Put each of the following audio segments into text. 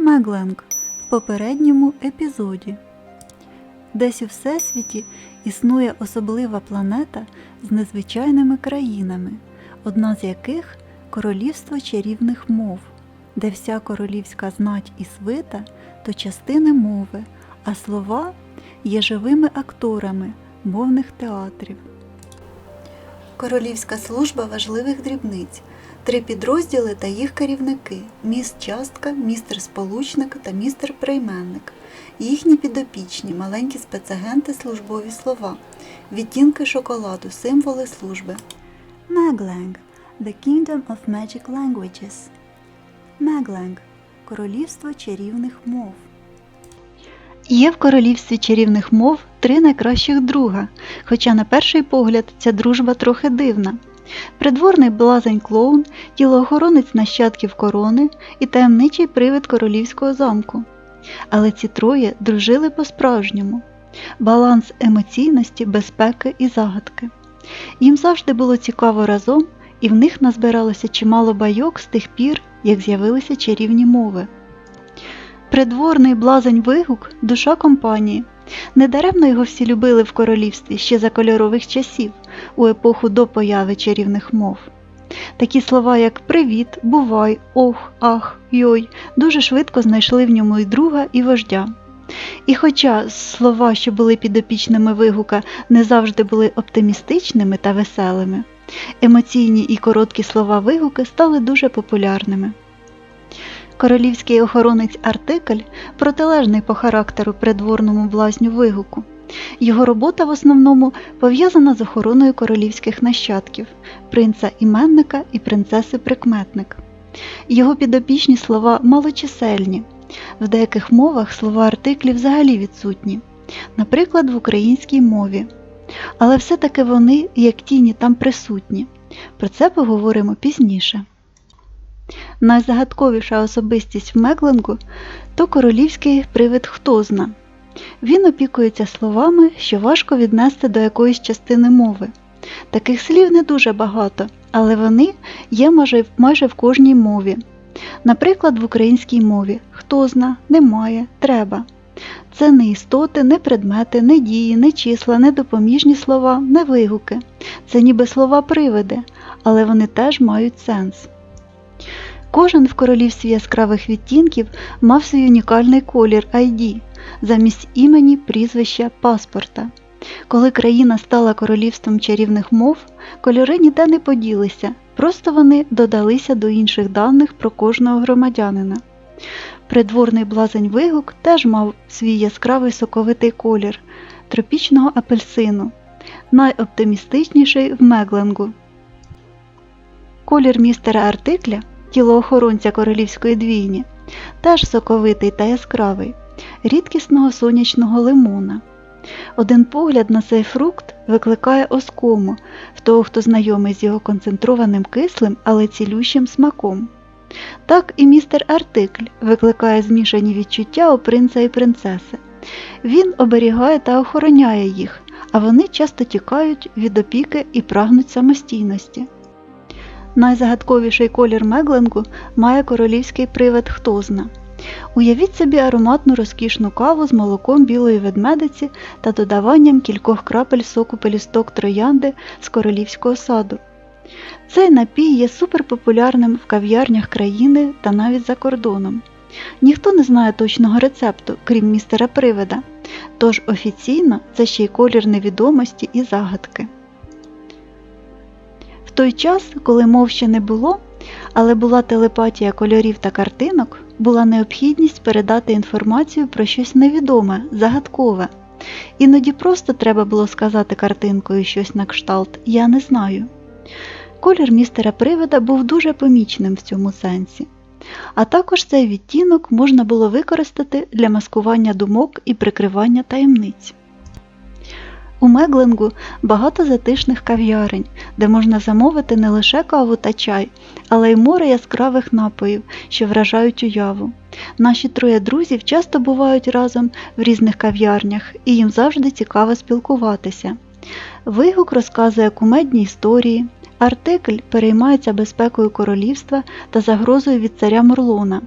Мегленг в попередньому епізоді. Десь у Всесвіті існує особлива планета з незвичайними країнами, одна з яких королівство чарівних мов, де вся королівська знать і свита то частини мови, а слова є живими акторами мовних театрів. Королівська служба важливих дрібниць. Три підрозділи та їх керівники міст частка, містер сполучник та містер прийменник. Їхні підопічні, маленькі спецагенти, службові слова, відтінки шоколаду, символи служби. Meglang – The Kingdom of Magic Languages. Meglang – Королівство чарівних мов. Є в королівстві чарівних мов три найкращих друга, хоча на перший погляд ця дружба трохи дивна. Придворний блазень клоун, тілоохоронець нащадків корони і таємничий привид королівського замку. Але ці троє дружили по-справжньому. Баланс емоційності, безпеки і загадки. Їм завжди було цікаво разом, і в них назбиралося чимало байок з тих пір, як з'явилися чарівні мови. Придворний блазень вигук душа компанії. Недаремно його всі любили в королівстві ще за кольорових часів, у епоху до появи чарівних мов. Такі слова, як привіт, бувай, ох, ах, йой, дуже швидко знайшли в ньому і друга, і вождя. І хоча слова, що були підопічними вигука, не завжди були оптимістичними та веселими, емоційні і короткі слова вигуки стали дуже популярними. Королівський охоронець артикль протилежний по характеру придворному блазню вигуку. Його робота в основному пов'язана з охороною королівських нащадків, принца іменника і принцеси прикметник. Його підопічні слова малочисельні. В деяких мовах слова артиклі взагалі відсутні, наприклад, в українській мові. Але все-таки вони, як тіні, там присутні. Про це поговоримо пізніше. Найзагадковіша особистість в Мекленгу то королівський привид Хтозна. Він опікується словами, що важко віднести до якоїсь частини мови. Таких слів не дуже багато, але вони є майже, в кожній мові. Наприклад, в українській мові хто зна, немає, треба. Це не істоти, не предмети, не дії, не числа, не допоміжні слова, не вигуки. Це ніби слова привиди, але вони теж мають сенс. Кожен в королівстві яскравих відтінків мав свій унікальний колір ID замість імені, прізвища, паспорта. Коли країна стала королівством чарівних мов, кольори ніде не поділися, просто вони додалися до інших даних про кожного громадянина. Придворний блазень вигук теж мав свій яскравий соковитий колір тропічного апельсину, найоптимістичніший в Мегленгу. Колір містера артикля, тілоохоронця королівської двійні, теж соковитий та яскравий, рідкісного сонячного лимона. Один погляд на цей фрукт викликає оскому в того, хто знайомий з його концентрованим кислим, але цілющим смаком. Так і містер Артикль викликає змішані відчуття у принца і принцеси. Він оберігає та охороняє їх, а вони часто тікають від опіки і прагнуть самостійності. Найзагадковіший колір Мегленгу має королівський привид Хтозна. Уявіть собі ароматну розкішну каву з молоком білої ведмедиці та додаванням кількох крапель соку пелісток троянди з королівського саду. Цей напій є суперпопулярним в кав'ярнях країни та навіть за кордоном. Ніхто не знає точного рецепту, крім містера Привида, тож офіційно це ще й колір невідомості і загадки. В той час, коли мов ще не було, але була телепатія кольорів та картинок, була необхідність передати інформацію про щось невідоме, загадкове. Іноді просто треба було сказати картинкою щось на кшталт Я не знаю. Колір містера Привида був дуже помічним в цьому сенсі. А також цей відтінок можна було використати для маскування думок і прикривання таємниць. У Мегленгу багато затишних кав'ярень, де можна замовити не лише каву та чай, але й море яскравих напоїв, що вражають уяву. Наші троє друзів часто бувають разом в різних кав'ярнях, і їм завжди цікаво спілкуватися. Вигук розказує кумедні історії, артикль переймається безпекою королівства та загрозою від царя Мурлона,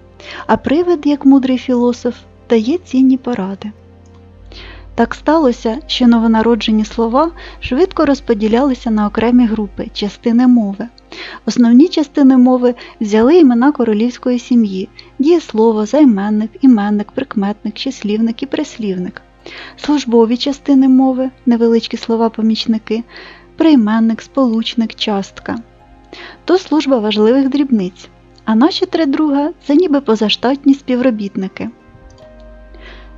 а привид, як мудрий філософ, дає цінні поради. Так сталося, що новонароджені слова швидко розподілялися на окремі групи, частини мови. Основні частини мови взяли імена королівської сім'ї, дієслово, займенник, іменник, прикметник, числівник і прислівник. Службові частини мови, невеличкі слова-помічники, прийменник, сполучник, частка. То служба важливих дрібниць, а наші три друга це ніби позаштатні співробітники.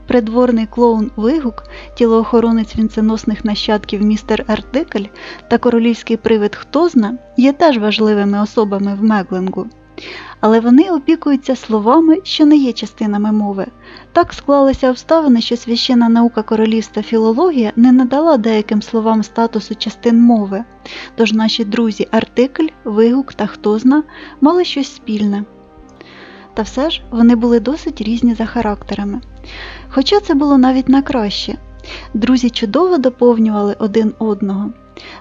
Придворний клоун Вигук, тілоохоронець вінценосних нащадків містер Артикль та королівський привид Хтозна є теж важливими особами в Меглингу. Але вони опікуються словами, що не є частинами мови. Так склалися обставини, що священна наука королівства філологія не надала деяким словам статусу частин мови, тож наші друзі Артикль, Вигук та Хтозна мали щось спільне. Та все ж вони були досить різні за характерами. Хоча це було навіть на краще. Друзі чудово доповнювали один одного.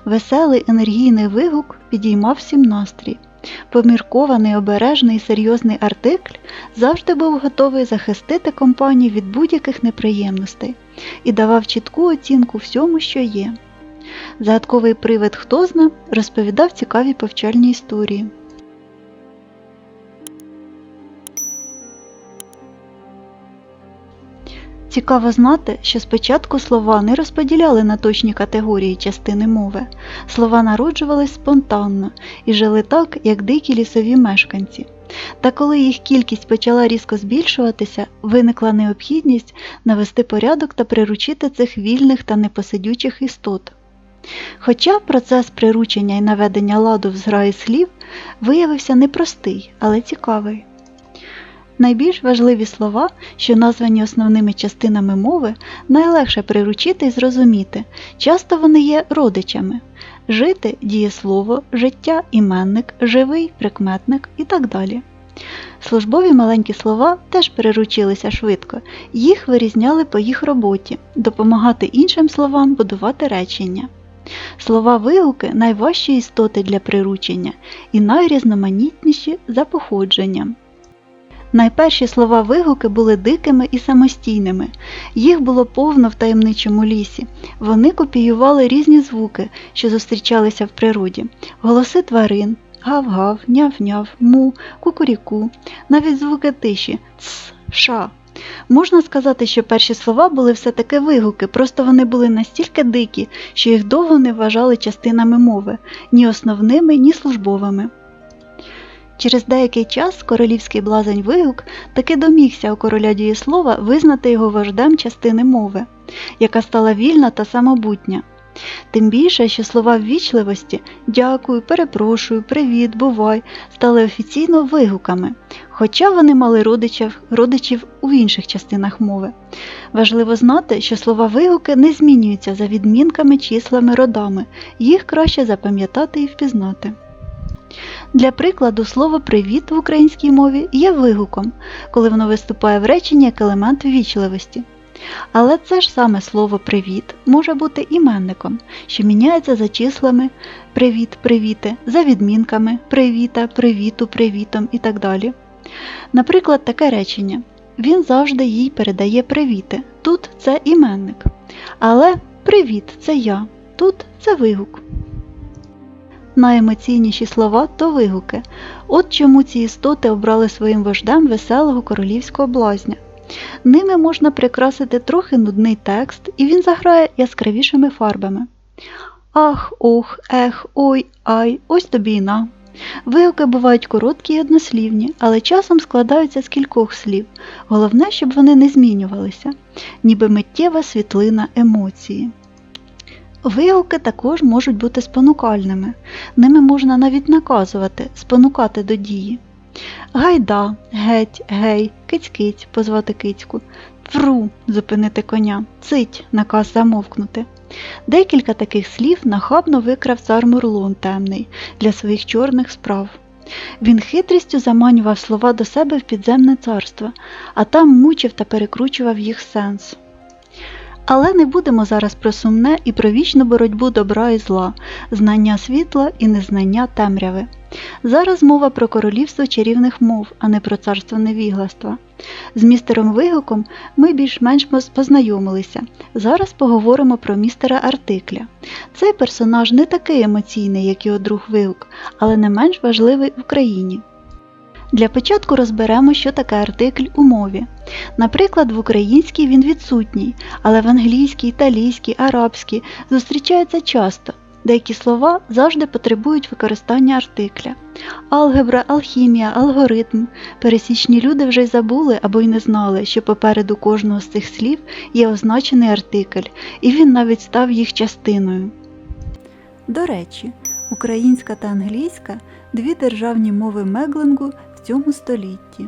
Веселий енергійний вигук підіймав всім настрій. Поміркований, обережний і серйозний артикль завжди був готовий захистити компанію від будь-яких неприємностей і давав чітку оцінку всьому, що є. Загадковий привид хто зна розповідав цікаві повчальні історії. Цікаво знати, що спочатку слова не розподіляли на точні категорії частини мови. Слова народжувались спонтанно і жили так, як дикі лісові мешканці. Та коли їх кількість почала різко збільшуватися, виникла необхідність навести порядок та приручити цих вільних та непосидючих істот. Хоча процес приручення і наведення ладу в зграї слів виявився непростий, але цікавий. Найбільш важливі слова, що названі основними частинами мови, найлегше приручити і зрозуміти. Часто вони є родичами. Жити дієслово, життя, іменник, живий, прикметник і так далі. Службові маленькі слова теж переручилися швидко, їх вирізняли по їх роботі, допомагати іншим словам будувати речення. Слова вигуки найважчі істоти для приручення і найрізноманітніші за походженням. Найперші слова вигуки були дикими і самостійними, їх було повно в таємничому лісі. Вони копіювали різні звуки, що зустрічалися в природі, голоси тварин, гав-гав, няв-няв, му, кукуріку, навіть звуки тиші, ц, ша. Можна сказати, що перші слова були все-таки вигуки, просто вони були настільки дикі, що їх довго не вважали частинами мови, ні основними, ні службовими. Через деякий час королівський блазень Вигук таки домігся у короля дієслова визнати його вождем частини мови, яка стала вільна та самобутня. Тим більше, що слова ввічливості дякую, перепрошую, привіт, бувай стали офіційно вигуками, хоча вони мали родичів, родичів у інших частинах мови. Важливо знати, що слова вигуки не змінюються за відмінками, числами, родами, їх краще запам'ятати і впізнати. Для прикладу, слово привіт в українській мові є вигуком, коли воно виступає в реченні як елемент ввічливості. Але це ж саме слово привіт може бути іменником, що міняється за числами привіт, привіти, за відмінками привіта, привіту, привітом і так далі. Наприклад, таке речення. Він завжди їй передає привіти. Тут це іменник. Але привіт це я. Тут це вигук. Найемоційніші слова то вигуки. От чому ці істоти обрали своїм вождем веселого королівського блазня. Ними можна прикрасити трохи нудний текст, і він заграє яскравішими фарбами. Ах, ох, ех, ой, ай, ось тобі і на. Вигуки бувають короткі й однослівні, але часом складаються з кількох слів. Головне, щоб вони не змінювалися, ніби миттєва світлина емоції. Вигуки також можуть бути спонукальними, ними можна навіть наказувати, спонукати до дії. Гайда, геть, гей, киць-киць, позвати кицьку, фру зупинити коня, цить наказ замовкнути. Декілька таких слів нахабно викрав цар Мурлон темний для своїх чорних справ. Він хитрістю заманював слова до себе в підземне царство, а там мучив та перекручував їх сенс. Але не будемо зараз про сумне і про вічну боротьбу добра і зла, знання світла і незнання темряви. Зараз мова про королівство чарівних мов, а не про царство невігластва. З містером Вигуком ми більш-менш познайомилися. Зараз поговоримо про містера Артикля. Цей персонаж не такий емоційний, як його друг Вигук, але не менш важливий в Україні. Для початку розберемо, що таке артикль у мові. Наприклад, в українській він відсутній, але в англійській, італійській, арабській зустрічається часто. Деякі слова завжди потребують використання артикля. Алгебра, алхімія, алгоритм. Пересічні люди вже й забули або й не знали, що попереду кожного з цих слів є означений артикль, і він навіть став їх частиною. До речі, українська та англійська дві державні мови Мегленгу в цьому столітті.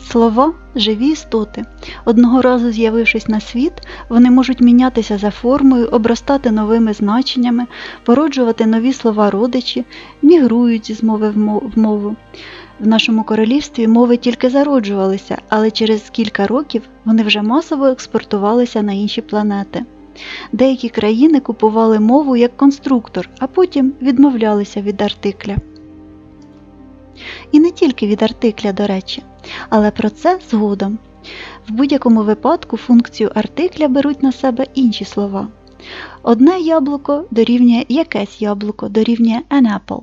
Слова живі істоти. Одного разу з'явившись на світ, вони можуть мінятися за формою, обростати новими значеннями, породжувати нові слова родичі, мігрують зі мови в мову. В нашому королівстві мови тільки зароджувалися, але через кілька років вони вже масово експортувалися на інші планети. Деякі країни купували мову як конструктор, а потім відмовлялися від артикля. І не тільки від артикля, до речі, але про це згодом. В будь-якому випадку функцію артикля беруть на себе інші слова. Одне яблуко дорівнює якесь яблуко дорівнює an apple.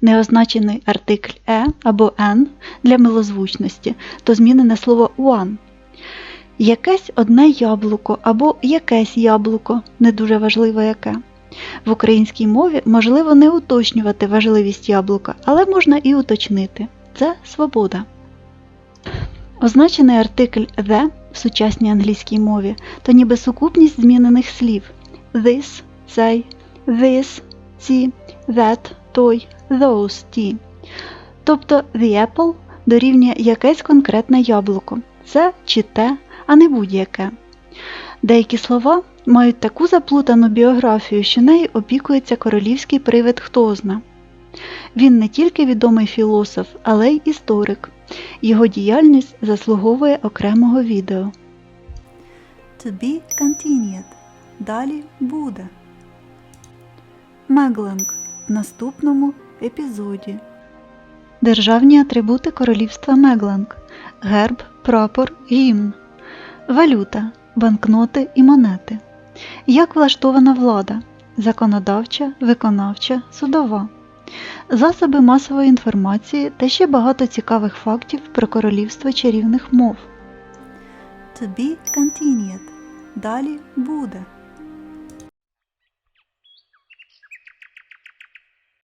Неозначений артикль е або n для милозвучності, то змінене слово one. Якесь одне яблуко або якесь яблуко, не дуже важливо яке. В українській мові можливо не уточнювати важливість яблука, але можна і уточнити. Це свобода. Означений артикль the в сучасній англійській мові то ніби сукупність змінених слів this, цей, this, ці, that, той, those, ті. Тобто the apple дорівнює якесь конкретне яблуко. Це чи те, а не будь-яке. Деякі слова мають таку заплутану біографію, що нею опікується королівський привид Хтозна. Він не тільки відомий філософ, але й історик. Його діяльність заслуговує окремого відео. To be continued. Далі буде. Мегленг в наступному епізоді. Державні атрибути королівства Мегленг. Герб, прапор, гімн. Валюта, банкноти і монети. Як влаштована влада? Законодавча, виконавча, судова. Засоби масової інформації та ще багато цікавих фактів про королівство чарівних мов. To be continued. Далі буде.